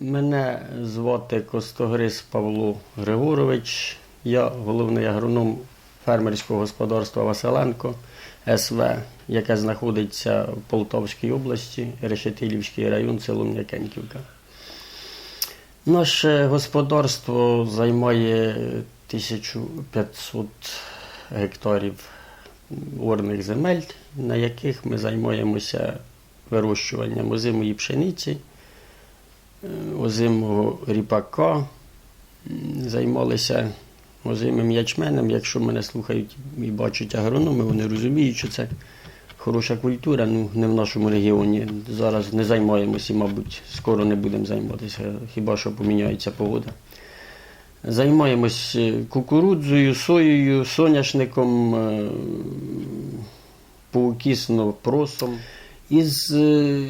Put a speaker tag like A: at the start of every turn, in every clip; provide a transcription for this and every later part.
A: Мене звати Костогриз Павло Григорович. Я головний агроном фермерського господарства Василенко СВ, яке знаходиться в Полтавській області, Решетилівський район, село М'якеньківка. Наше господарство займає 1500 гектарів орних земель, на яких ми займаємося вирощуванням озимої пшениці, озимого ріпака, займалися озимим ячменем. Якщо мене слухають і бачать агрономи, вони розуміють, що це хороша культура, ну не в нашому регіоні. Зараз не займаємося, і, мабуть, скоро не будемо займатися, хіба що поміняється погода. Займаємось е, кукурудзою, соєю, соняшником, е, поукісно просом. Із е,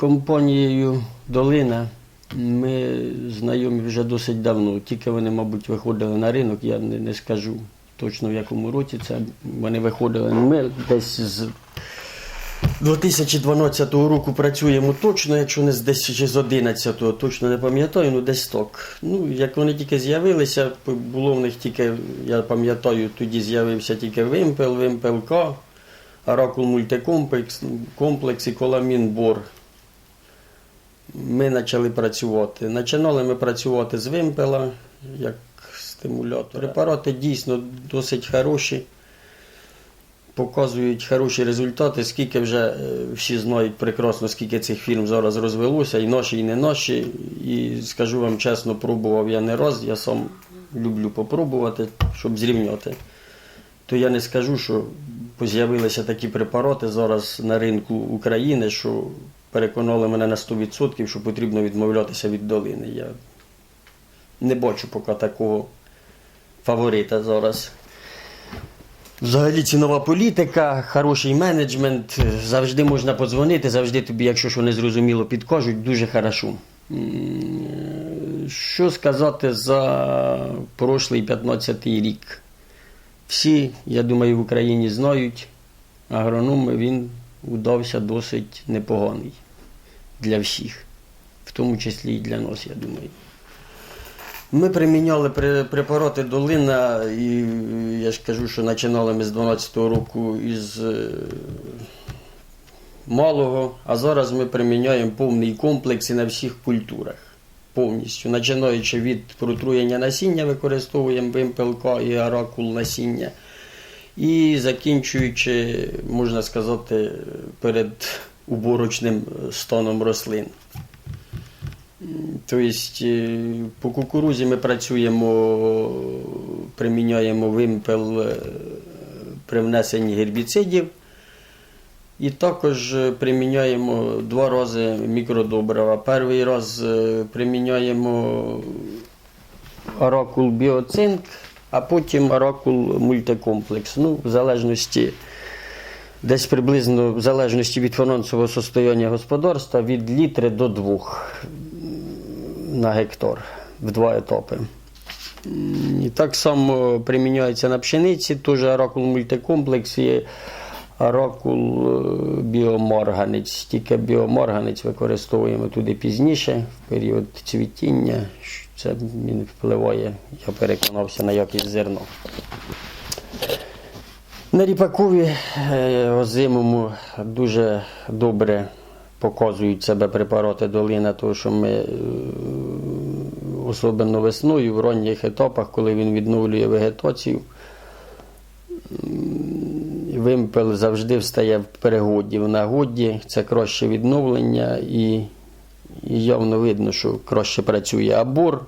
A: компанією Долина ми знайомі вже досить давно. Тільки вони, мабуть, виходили на ринок, я не, не скажу точно в якому році це. Вони виходили. Ми десь з 2012 року працюємо точно, якщо не з 10 чи 11, точно не пам'ятаю, ну десь так. Ну, як вони тільки з'явилися, було в них тільки, я пам'ятаю, тоді з'явився тільки вимпел, вимпелка, Оракул мультикомплекс комплекс і коламін бор. Ми почали працювати. Починали ми працювати з вимпела, як стимулятор. Препарати дійсно досить хороші показують хороші результати, скільки вже е, всі знають прекрасно, скільки цих фірм зараз розвелося, і наші, і не наші. І скажу вам чесно, пробував я не раз, я сам люблю попробувати, щоб зрівняти. То я не скажу, що з'явилися такі препарати зараз на ринку України, що переконали мене на 100%, що потрібно відмовлятися від долини. Я не бачу поки такого фаворита зараз. Взагалі цінова політика, хороший менеджмент, завжди можна подзвонити, завжди тобі, якщо що не зрозуміло, підкажуть, дуже хорошо. Що сказати за прошлий 15-й рік? Всі, я думаю, в Україні знають, агроном він удався досить непоганий для всіх, в тому числі і для нас, я думаю. Ми приміняли препарати долина, і я ж кажу, що починали ми з 12-го року із е, малого, а зараз ми приміняємо повний комплекс і на всіх культурах. Повністю. Починаючи від протруєння насіння, використовуємо вимпелка і оракул насіння. І закінчуючи, можна сказати, перед уборочним станом рослин. Тобто е, по кукурузі ми працюємо, приміняємо вимпел е, при внесенні гербіцидів. І також е, приміняємо два рази мікродобрива. Перший раз приміняємо оракул біоцинк, а потім оракул мультикомплекс. Ну, в залежності, десь приблизно в залежності від фінансового состояння господарства від літри до двох на гектар в два етапи. І так само приміняється на пшениці, теж оракул мультикомплекс і оракул е, біоморганець. Тільки біоморганець використовуємо туди пізніше, в період цвітіння. Це він впливає, я переконався, на якість зерно. На ріпакові е, озимому дуже добре показують себе препарати долина, тому що ми е, особливо весною, в ранніх етапах, коли він відновлює вегетацію, вимпел завжди встає в перегоді, в нагоді, це краще відновлення і, і явно видно, що краще працює. А бор,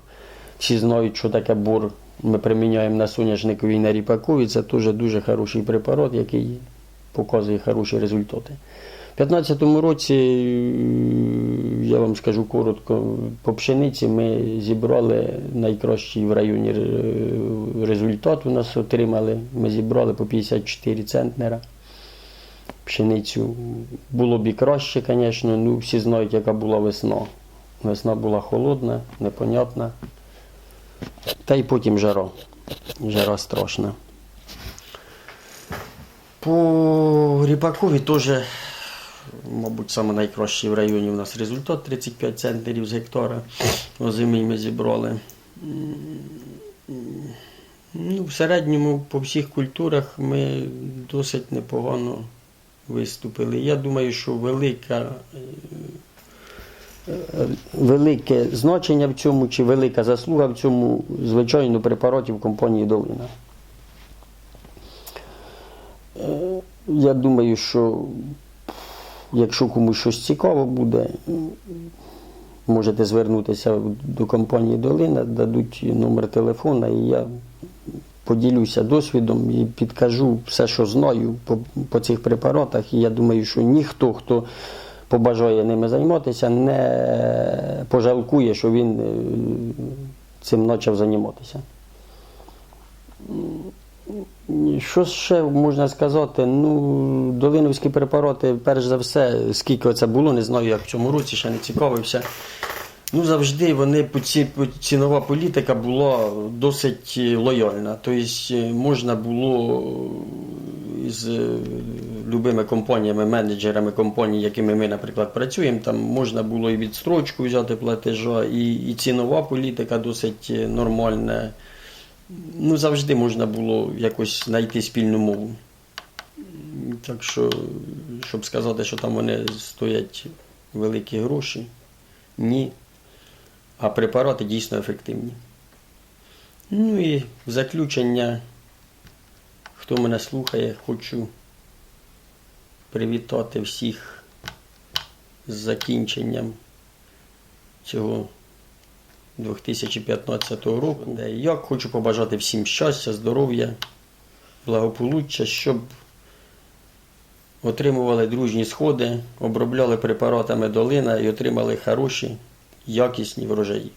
A: всі знають, що таке бор. Ми приміняємо на соняшниковій на ріпакові. Це теж дуже хороший препарат, який показує хороші результати. У 2015 році, я вам скажу коротко, по пшениці ми зібрали найкращий в районі е, результат у нас отримали. Ми зібрали по 54 центнера пшеницю. Було б і краще, звісно, ну всі знають, яка була весна. Весна була холодна, непонятна. Та й потім жара. Жара страшна. По ріпакові теж мабуть, саме найкращий в районі у нас результат 35 центнерів з гектара. Озимий ми зібрали. Ну, в середньому по всіх культурах ми досить непогано виступили. Я думаю, що велика, е, е, велике значення в цьому чи велика заслуга в цьому, звичайно, препаратів компанії Долина. Е, Я думаю, що якщо комусь щось цікаво буде, можете звернутися до компанії Долина, дадуть номер телефона, і я поділюся досвідом і підкажу все, що знаю по, по цих препаратах. І я думаю, що ніхто, хто побажає ними займатися, не пожалкує, що він е, цим почав займатися. Що ще можна сказати? Ну, долиновські препарати, перш за все, скільки це було, не знаю, як в цьому році, ще не цікавився. Ну, завжди вони цінова політика була досить лояльна. Тобто е, можна було з е, любими компаніями, менеджерами компаній, якими ми, наприклад, працюємо, там можна було і відстрочку взяти платежа, і, і цінова політика досить е, нормальна. Ну, завжди можна було якось знайти спільну мову. Так що, щоб сказати, що там вони стоять великі гроші, ні. А препарати дійсно ефективні. Ну і в заключення, хто мене слухає, хочу привітати всіх з закінченням цього 2015 року. Де Я хочу побажати всім щастя, здоров'я, благополуччя, щоб отримували дружні сходи, обробляли препаратами долина і отримали хороші, якісні врожаї.